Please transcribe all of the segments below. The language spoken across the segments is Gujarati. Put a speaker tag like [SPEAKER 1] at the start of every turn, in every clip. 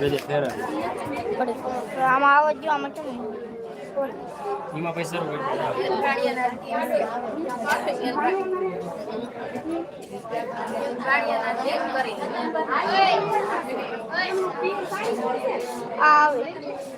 [SPEAKER 1] રજત ફેરા
[SPEAKER 2] આમાં આવો જો આમાં કેમ
[SPEAKER 1] એમાં પૈસા
[SPEAKER 2] આવે.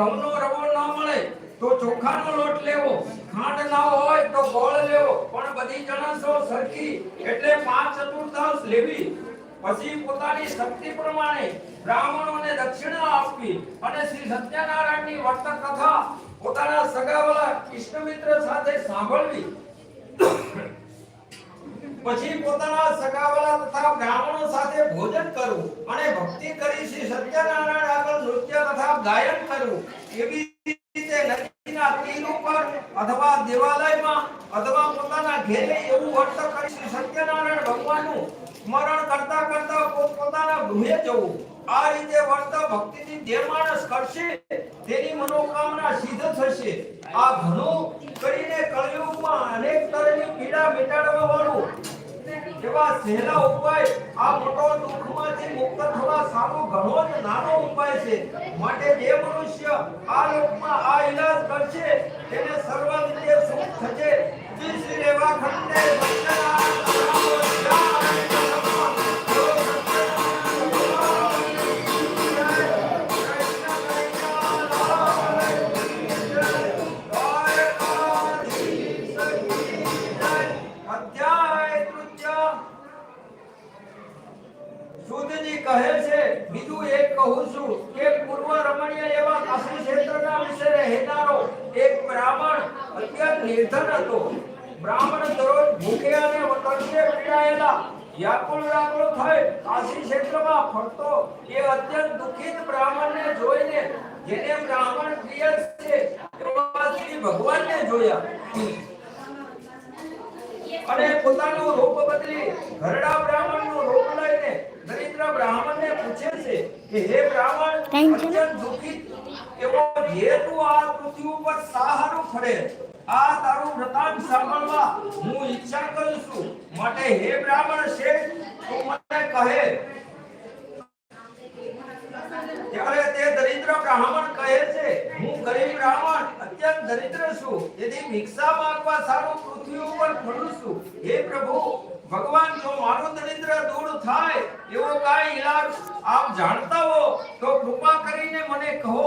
[SPEAKER 3] ઘઉંનો રવો ન મળે તો ચોખાનો લોટ લેવો. ખાંડ ના હોય તો ગોળ લેવો. પણ બધી જણસો સરખી એટલે પાંચ ચતુર્થાંશ લેવી. પછી પોતાની શક્તિ પ્રમાણે બ્રાહ્મણોને દક્ષિણા આપવી અને શ્રી સત્યનારાયણની વર્ત કથા પોતાના સગાવાલા મિત્ર સાથે સાંભળવી. પછી પોતાના સગાવાલા તથા બ્રાહ્મણો સાથે ભોજન કરવું અને ભક્તિ કરી શ્રી સત્યનારાયણ આગળ નૃત્ય તથા ગાયન કરવું એવી રીતે નદીના તીર ઉપર અથવા દેવાલયમાં અથવા પોતાના ઘેરે એવું વર્ત કરી શ્રી સત્યનારાયણ ભગવાનનું સ્મરણ કરતા કરતા પોતાના ગૃહે જવું. આ રીતે વર્ત ભક્તિથી જે માણસ કરશે, તેની મનોકામના સિદ્ધ થશે. આ ઘણું કરીને કળિયુગમાં અનેક તરની પીડા મિટાડવા એવા સહેલા ઉપાય? આ મોટો દુઃખમાંથી મુક્ત થવા સારો ઘણો જ નાનો ઉપાય છે. માટે જે મનુષ્ય આ લોકમાં આ ઈલાજ કરશે, તેને સર્વ રીતે સુખ થશે. શ્રી રેવા ખંડે રહેનારો એક બ્રાહ્મણ અત્યંત નિર્ધન હતો. બ્રાહ્મણ દરરોજ ભૂખે અને તરસે પીડાયેલા વ્યાકુળ વ્યાકુળ થઈ કાશી ક્ષેત્રમાં ફરતો. એ અત્યંત દુઃખિત બ્રાહ્મણને જોઈને જેને બ્રાહ્મણ પ્રિય છે એવા શ્રી ભગવાનને જોયા. અને પોતાનો રૂપ બદલી ઘરડા બ્રાહ્મણનું રૂપ લઈને દરિદ્ર બ્રાહ્મણને પૂછે છે કે હે બ્રાહ્મણ અત્યંત દુઃખિત એવો જે તું આ પૃથ્વી ઉપર સાહારું ફરે. આ તારું વૃતાંત સાંભળવા હું ઈચ્છા કરું છું. માટે હે બ્રાહ્મણ શેઠ તું મને કહે ત્યારે તે દરિદ્ર બ્રાહ્મણ કહે છે હું ગરીબ બ્રાહ્મણ અત્યંત દરિદ્ર છું તેથી ભિક્ષા માંગવા સારું પૃથ્વી ઉપર ફરું છું. હે પ્રભુ, ભગવાન, જો મારું દરિદ્ર દૂર થાય, એવો કાંઈ ઈલાજ આપ જાણતા હો, તો કૃપા કરીને મને કહો.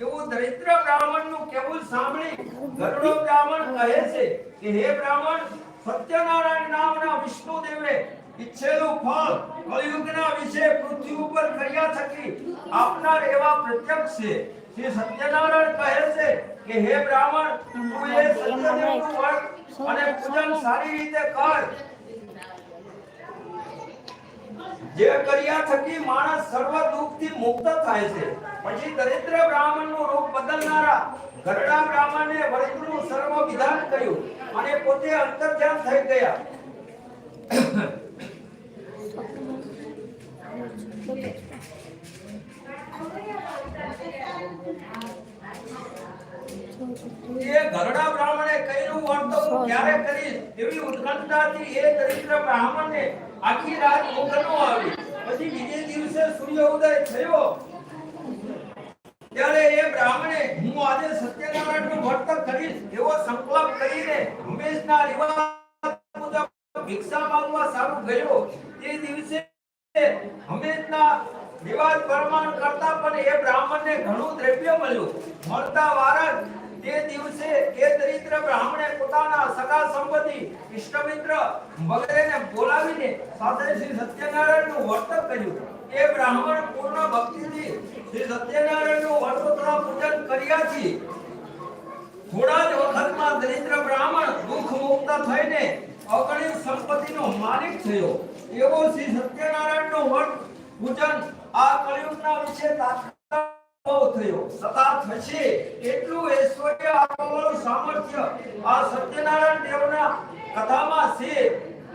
[SPEAKER 3] એવું દરિદ્ર બ્રાહ્મણનું કેવું સાંભળી? ગરડો બ્રાહ્મણ કહે છે કે, હે બ્રાહ્મણ, સત્યનારાયણ નામના વિષ્ણુ દેવે ઈચ્છેલું ફળ કલયુગના વિશે પૃથ્વી ઉપર કર્યા થકી આપનાર એવા પ્રત્યક્ષ છે. શ્રી સત્યનારાયણ કહે છે કે હે બ્રાહ્મણ તું એ સત્યદેવનું વર્ત અને પૂજન સારી રીતે કર જે કર્યા થકી માણસ સર્વ દુઃખથી મુક્ત થાય છે પછી દરિદ્ર બ્રાહ્મણનું રૂપ બદલનારા ગરડા બ્રાહ્મણે વર્તનું સર્વ વિધાન કર્યું અને પોતે અંતર્ધ્યાન થઈ ગયા એ ઘરડા બ્રાહ્મણે કર્યું વર્ત હું ક્યારે કરીશ? એવી ઉત્કંઠાથી એ દરિદ્ર બ્રાહ્મણને આખી રાત ઊંઘ આવી પછી બીજે દિવસે સૂર્ય ઉદય થયો. ત્યારે એ બ્રાહ્મણે, હું આજે સત્યનારાયણનું વર્ત કરીશ એવો સંકલ્પ કરીને હંમેશના રિવાજ મુજબ ભિક્ષા માંગવા સારું ગયો. તે દિવસે હંમેશના રિવાજ પ્રમાણ કરતા પણ એ બ્રાહ્મણને ઘણું દ્રવ્ય મળ્યું. મળતા વારસ તે દિવસે એ દરિદ્ર બ્રાહ્મણે પોતાના સગા સંબંધી ઇષ્ટમિત્ર વગેરેને બોલાવીને સાથે શ્રી સત્યનારાયણનું વર્તન કર્યું. એ બ્રાહ્મણ પૂર્ણ ભક્તિથી શ્રી સત્યનારાયણનું કર્યાથી થોડા જ વખતમાં દરિદ્ર બ્રાહ્મણ દુઃખ મુક્ત થઈને અગણિત સંપત્તિનો માલિક થયો. એવો શ્રી સત્યનારાયણનો વર્ત પૂજન આ કળિયુગના વિશે તાત્કાલિક થયો. સતા થશે એટલું ઐશ્વર્ય આપવાનું સામર્થ્ય આ સત્યનારાયણ દેવના કથામાં છે.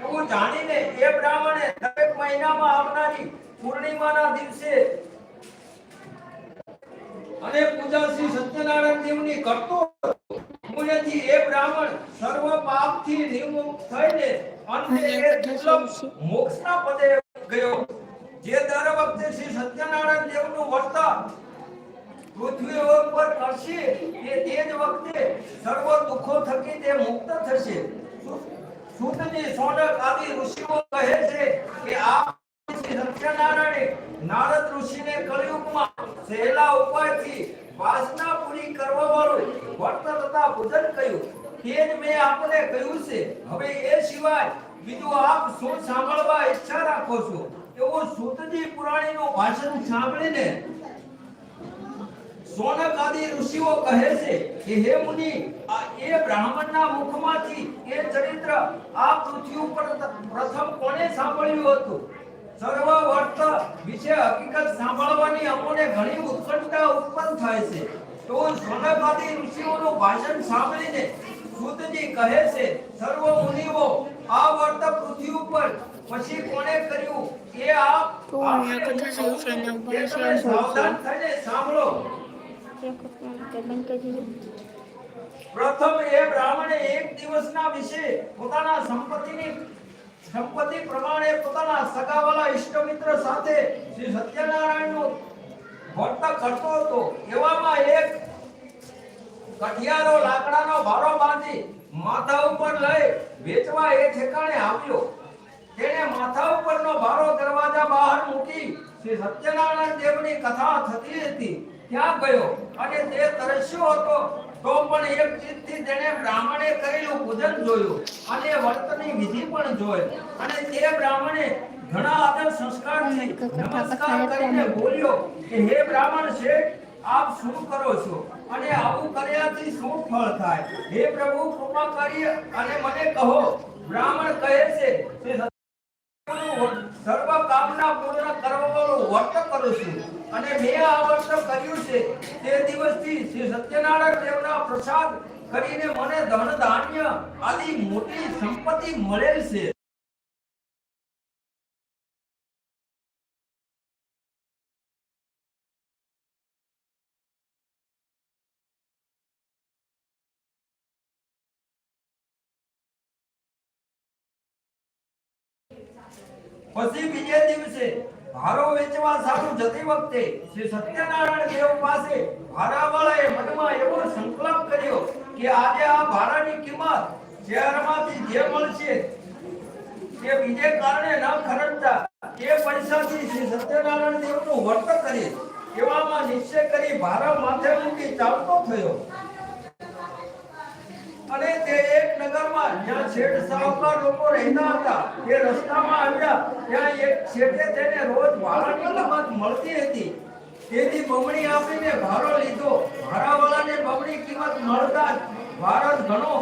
[SPEAKER 3] એવું જાણીને એ બ્રાહ્મણે દરેક મહિનામાં આવનારી પૂર્ણિમાના દિવસે અને પૂજા શ્રી સત્યનારાયણ દેવની કરતો પુણ્યથી એ બ્રાહ્મણ સર્વ પાપથી નિર્મુક્ત થઈને અંતે એ દુર્લભ મોક્ષના પદે ગયો. જે દર વખતે શ્રી સત્યનારાયણ દેવનું વર્તન પૃથ્વી પર કરશે એ તે જ વખતે સર્વ દુઃખો થકી તે મુક્ત થશે. સૂતજી સોનક આદિ ઋષિઓ કહે છે કે આ સત્યનારાયણે નારદ ઋષિને કળિયુગમાં સહેલા ઉપાયથી વાસના પૂરી કરવા વાળું વર્ત તથા ભોજન કહ્યું તે જ મેં આપને કહ્યું છે. હવે એ સિવાય બીજું આપ શું સાંભળવા ઈચ્છા રાખો છો? એવું સુતજી પુરાણીનું ભાષણ સાંભળીને સોનક આદિ ઋષિઓ કહે છે કે હે મુનિ આ એ બ્રાહ્મણના મુખમાંથી એ ચરિત્ર આ પૃથ્વી ઉપર પ્રથમ કોણે સાંભળ્યું હતું? સર્વ વર્ત વિશે હકીકત સાંભળવાની અમોને ઘણી ઉત્કંઠા ઉત્પન્ન થાય છે. તો સોનક આદિ ઋષિઓનું ભાષણ સાંભળીને સૂતજી કહે છે સર્વ મુનિઓ આ વર્ત પૃથ્વી ઉપર પછી કોણે કર્યું? એ આપ
[SPEAKER 2] તો અહીંયા કથા શરૂ ઉપર
[SPEAKER 3] એ
[SPEAKER 2] છે.
[SPEAKER 3] તમે સાવધાન થઈને સાંભળો. પ્રથમ એ બ્રાહ્મણે એક દિવસના વિશે પોતાના સંપત્તિની સંપત્તિ પ્રમાણે પોતાના સગાવાલા ઇષ્ટમિત્ર સાથે શ્રી સત્યનારાયણનો વર્ત કરતો હતો. એવામાં એક કઠિયારો લાકડાનો ભારો બાંધી માથા ઉપર લઈ વેચવા એ ઠેકાણે આવ્યો. તેણે માથા ઉપરનો ભારો દરવાજા બહાર મૂકી શ્રી સત્યનારાયણ દેવની કથા થતી હતી. ત્યાં ગયો? અને તે તરસ્યો હતો? તો પણ એક ચિત્તથી તેણે બ્રાહ્મણે કરેલું પૂજન જોયું અને વર્તની વિધિ પણ જોઈ. અને તે બ્રાહ્મણે ઘણા આદર સંસ્કારથી નમસ્કાર કરીને બોલ્યો કે હે બ્રાહ્મણ શેઠ આપ શું કરો છો? અને આવું કર્યાથી શું ફળ થાય? હે પ્રભુ કૃપા કરી અને મને કહો. બ્રાહ્મણ કહે છે સર્વ કામના પૂર્ણ કરવાનું વર્ત કરું છું. અને મેં આ વર્ત કર્યું છે તે દિવસથી શ્રી સત્યનારાયણ દેવના પ્રસાદ કરીને મને ધન ધાન્ય આદિ મોટી સંપત્તિ મળેલ છે. પછી બીજે દિવસે ભારો વેચવા સારું જતી વખતે શ્રી સત્યનારાયણ દેવ પાસે ભારાવાળાએ મનમાં એવો સંકલ્પ કર્યો કે આજે આ ભારાની કિંમત શહેરમાંથી જે મળશે તે બીજે કારણે ન ખર્ચતા તે પૈસાથી શ્રી સત્યનારાયણ દેવનું વર્ત કરી એવામાં નિશ્ચય કરી ભારા માથે મૂકી ચાલતો થયો. અને તે એક નગરમાં જ્યાં શેઠ સાવકાર લોકો રહેતા હતા એ રસ્તામાં આવ્યા. ત્યાં એક શેઠે તેને રોજ ભાડાની કિંમત મળતી હતી. તેથી બમણી આપીને ભાડો લીધો. ભાડાવાળાને બમણી કિંમત મળતા ભારત ઘણો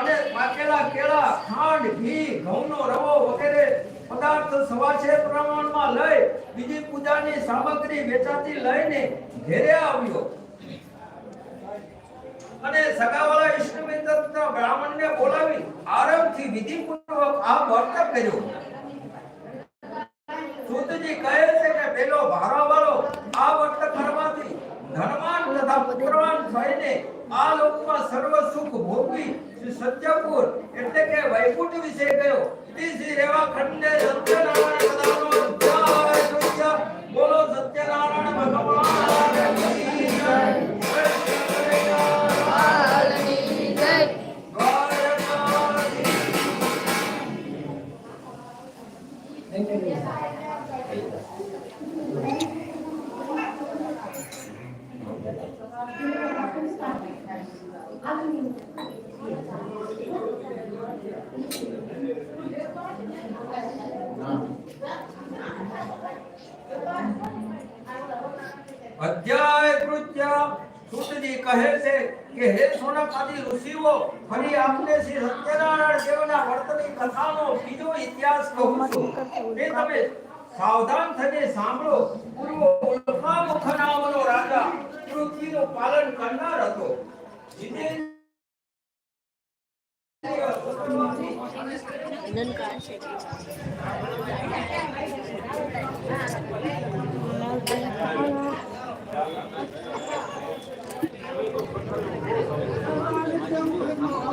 [SPEAKER 3] અને પાકેલા કેળા, ખાંડ, ઘી, ઘઉંનો રવો વગેરે પદાર્થ સવાશે પ્રમાણમાં લઈ બીજી પૂજાની સામગ્રી વેચાતી લઈને ઘેરે આવ્યો. અને સગાવાળા ઇષ્ટમિત્ર બ્રાહ્મણને બોલાવી આરંભથી વિધિપૂર્વક આ વર્ત કર્યો. સુતજી કહે છે કે પેલો ભારાવાળો આ વર્ત કરવાથી ધનવાન તથા પુત્રવાન થઈને આ લોકમાં સર્વ સુખ ભોગવી શ્રી સત્યપુર એટલે કે વૈકુંઠ વિશે ગયો. ઇતિ શ્રી રેવા ખંડે સત્યનારાયણ જય જય બોલો સત્યનારાયણ ભગવાન. બીજો ઇતિહાસ કહું છું. એ તમે સાવધાન થઈને સાંભળો. પૂર્વ ઉલ્કામુખ નામનો રાજા પૃથ્વીનું પાલન કરનાર હતો. જીતેન્દ્ર
[SPEAKER 4] ગામ પામેલા હાથ લેતા. હા, આ મહેમાન આયા. એટલે, એ મહેમાન.
[SPEAKER 1] અને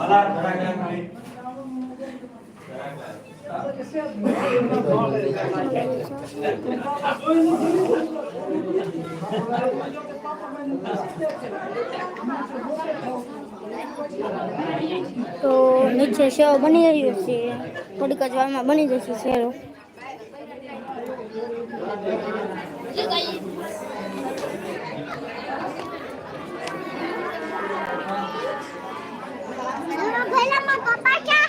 [SPEAKER 4] તમારા આમાં
[SPEAKER 2] તો નીચે સેવ બની રહ્યો છે. થોડીક જ વારમાં બની જશે શેરો પપ્પા ક્યાં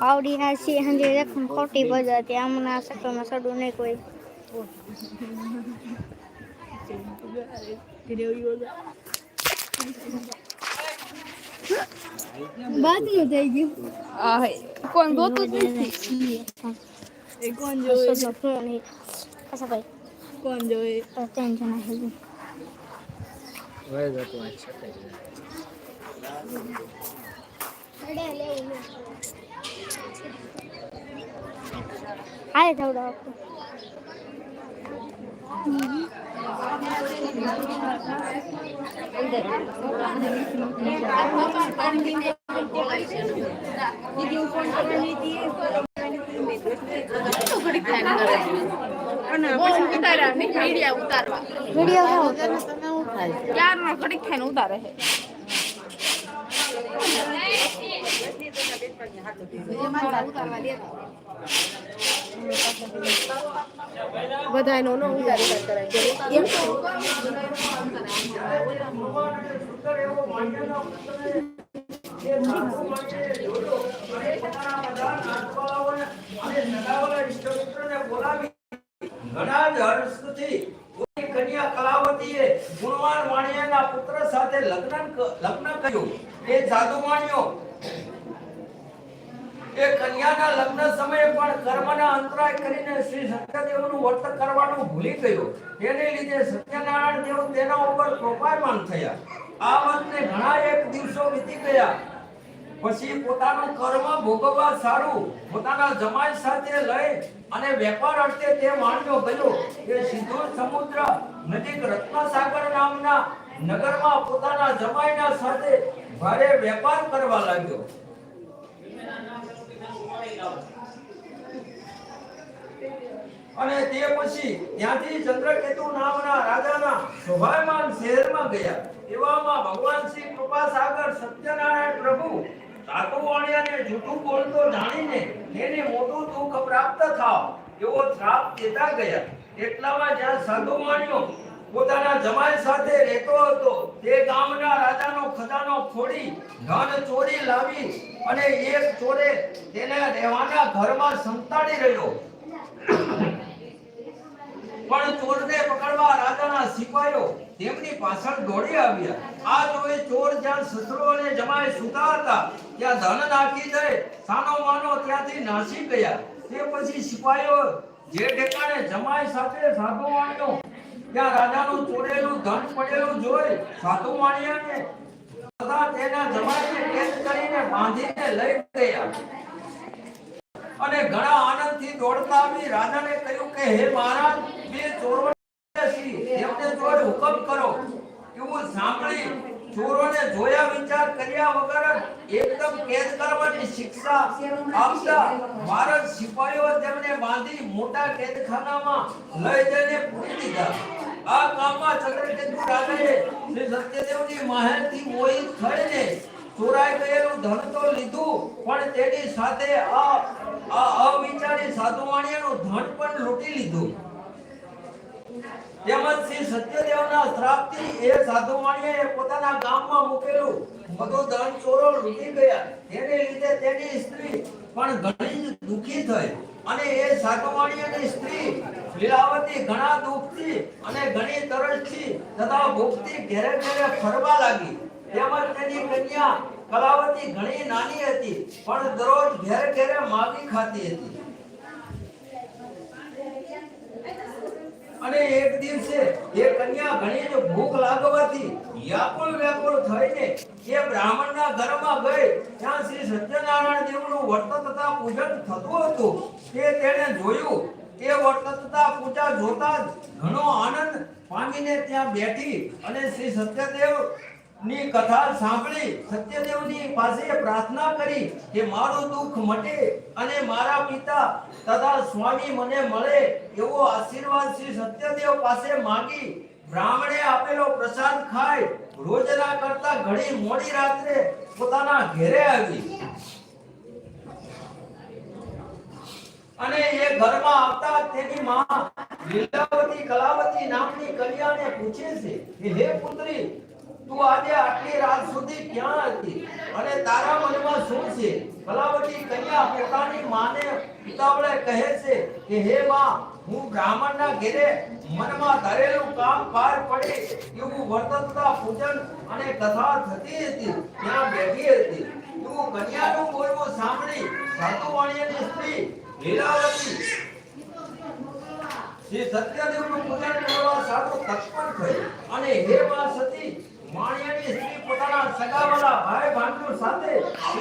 [SPEAKER 2] આવડી હાસી હંજે રકમ ખોટી બજાતી આમના સકલમાં સડું નહીં કોઈ. બાદનું થઈ ગયું.
[SPEAKER 5] આ. કોણ ગોતું નથી એ કોણ જોવે
[SPEAKER 2] સડનો ફોન હી પાછા ભાઈ
[SPEAKER 5] કોણ જોવે
[SPEAKER 2] ત્રણ જણા થઈ ગયું હાલે થવડો આપતો
[SPEAKER 5] અને પછી ઉતાર્યા નહીં મીડિયા ઉતારવા.
[SPEAKER 2] વીડિયો કેવો
[SPEAKER 5] ક્યારનો ઘડીક થઈને ઉતારે છે બધા નો નો ઉતારી. ઉતારી કરાય
[SPEAKER 3] ભગવાન અને સુંદર એવો માંડ્યાનો પુત્ર જે સાધુ માટે જોડો અને પોતાના બધા નાથવાળાઓને અને સગાવાળા ઇષ્ટમિત્રોને બોલાવી ભૂલી ગયો. તેને લીધે સત્યનારાયણ દેવ તેના ઉપર કૃપાયમાન થયા. આ વાતને ઘણા એક દિવસો વીતી ગયા. પછી પોતાનું કર્મ ભોગવવા સારું, પોતાના જમાઈ સાથે લઈ અને વેપાર અર્થે તે માણ્યો ગયો એ સિંધુ સમુદ્ર નજીક રત્નસાગર નામના નગરમાં પોતાના જમાઈના સાથે ભારે વેપાર કરવા લાગ્યો. અને તે પછી ત્યાંથી ચંદ્રકેતુ નામના રાજાના શોભાયમાન શહેરમાં ગયા. એવામાં ભગવાન શ્રી કૃપા સાગર સત્યનારાયણ પ્રભુ સાધુ વાણિયાને જૂઠું બોલતો જાણીને તેને મોટું દુઃખ પ્રાપ્ત થાવ એવો શ્રાપ દેતા ગયા. એટલામાં જ્યાં સાધુ વાણિયો પોતાના જમાઈ સાથે રહેતો હતો, તે ગામના રાજાનો ખજાનો ખોડી ધન ચોરી લાવી અને એક ચોરે તેને રહેવાના ઘરમાં સંતાડી રહ્યો. પણ ચોરને પકડવા રાજાના સિપાયો તેમની પાછળ દોડી આવ્યા. આ જોઈ ચોર જ્યાં સસરો અને જમાઈ સુતા હતા, ત્યાં ધન નાખી દે, સાનો માનો ત્યાંથી નાસી ગયા. તે પછી સિપાયો જે ઠેકાણે જમાઈ સાથે સાધુ માણ્યો ત્યાં રાજાનું ચોરેલું ધન પડેલું જોઈ સાધુ માણ્યાને તથા તેના જમાઈને કેદ કરીને બાંધીને લઈ ગયા. અને ઘણા આનંદથી દોડતા આવી રાજાને કહ્યું કે, હે મહારાજ, બે ચોરોને છીએ. એમને જોઈ હુકમ કરો. એવું સાંભળી, ચોરોને જોયા વિચાર કર્યા વગર એકદમ કેદ કરવાની શિક્ષા આપતા ભારત સિપાહીઓ તેમને બાંધી મોટા કેદખાનામાં લઈ જઈને પૂરી દીધા. આ કામમાં ચંદ્રકેતુ રાજાએ શ્રી સત્યદેવની મહેરથી મોહિત થઈને ચોરાઈ ગયેલું ધન તો લીધું, પણ તેની સાથે આ આ અવિચારી સાધુવાણીયાનું ધન પણ લૂંટી લીધું. તેમજ શ્રી સત્યદેવના શ્રાપથી એ સાધુવાણીયાએ પોતાના ગામમાં મૂકેલું બધું ધન ચોરો લૂંટી ગયા. તેને લીધે તેની સ્ત્રી પણ ઘણી દુઃખી થઈ અને એ સાધુવાણીયાની સ્ત્રી લીલાવતી ઘણા દુઃખથી અને ઘણી તરસથી તથા ભૂખથી ઘેરે ઘેરે ફરવા લાગી. તેમજ તેની કન્યા કલાવતી ઘણી નાની હતી, પણ દરરોજ ઘેર ઘેરે માગી ખાતી હતી. અને એક દિવસે એ કન્યા ઘણી જ ભૂખ લાગવાથી વ્યાકુળ વ્યાકુળ થઈને એ બ્રાહ્મણના ઘરમાં ગઈ. ત્યાં શ્રી સત્યનારાયણ દેવનું વર્ત તથા પૂજન થતું હતું. તે તેણે જોયું. તે વર્ત તથા પૂજા જોતા જ ઘણો આનંદ પામીને ત્યાં બેઠી અને શ્રી સત્યદેવ ની કથા સાંભળી સત્યદેવની પાસે પ્રાર્થના કરી કે મારું દુઃખ મટે અને મારા પિતા તથા સ્વામી મને મળે એવો આશીર્વાદ શ્રી સત્યદેવ પાસે માંગી. બ્રાહ્મણે આપેલો પ્રસાદ ખાઈ રોજના કરતા ઘણી મોડી રાત્રે પોતાના ઘેરે આવી. અને એ ઘરમાં આવતા તેની માં લીલાવતી કલાવતી નામની કન્યાને પૂછે છે કે, હે પુત્રી તું આજે આટલી રાત સુધી ક્યાં હતી? અને તારા મનમાં શું છે? કલાવતી કન્યા પોતાની માને પિતાવળે કહે છે કે, હે માં, હું બ્રાહ્મણના ઘેરે મનમાં ધરેલું કામ પાર પડે એવું વર્તનતા પૂજન અને કથા થતી હતી, ત્યાં બેઠી હતી. તું કન્યાનું બોલવું સાંભળી, સાધુવાણીની સ્ત્રી લીલાવતી શ્રી સત્યદેવનું પૂજન કરવા સાધુ તત્પર થઈ. અને હે માં સતી માણિયાની સ્ત્રી પોતાના સગાવાલા ભાઈ ભાંડુ સાથે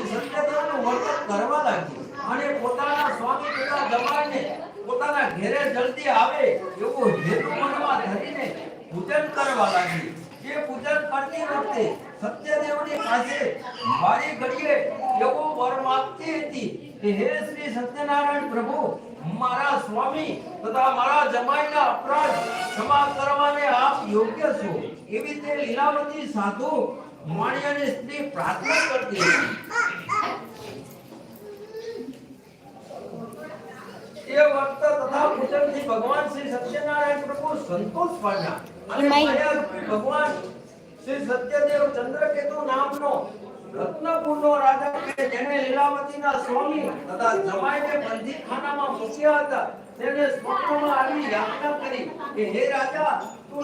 [SPEAKER 3] સત્યદેવનું વર્તન કરવા લાગી અને પોતાના સ્વામી પિતા જમાઈને પોતાના ઘેરે જલ્દી આવે એવો હેતુ મનમાં ધરીને પૂજન કરવા લાગી. જે પૂજન કરતી વખતે સત્યદેવની પાસે વારી ઘડીએ એવો વર માંગતી હતી કે, હે શ્રી સત્યનારાયણ પ્રભુ, મારા સ્વામી તથા મારા જમાઈના અપરાધ ક્ષમા કરવાને આપ યોગ્ય છો. એવી રીતે લીલાવતી સાધુ માણિયાની સ્ત્રી પ્રાર્થના કરતી એ વખત તથા પૂજનથી ભગવાન શ્રી સત્યનારાયણ પ્રભુ સંતોષ પામ્યા. અને ભગવાન શ્રી સત્યદેવ ચંદ્રકેતુ નામનો રત્નપુરનો રાજા કે જેને લીલાવતીના સ્વામી તથા જમાઈને બંદીખાનામાં મૂક્યા હતા તેને સ્વપ્નમાં આવી યાચના કરી કે હે રાજા
[SPEAKER 1] Kalau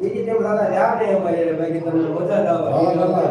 [SPEAKER 3] બીજી ટીમ સાથે રહ્યા ને બાકી તમને મજા
[SPEAKER 6] ના આવે.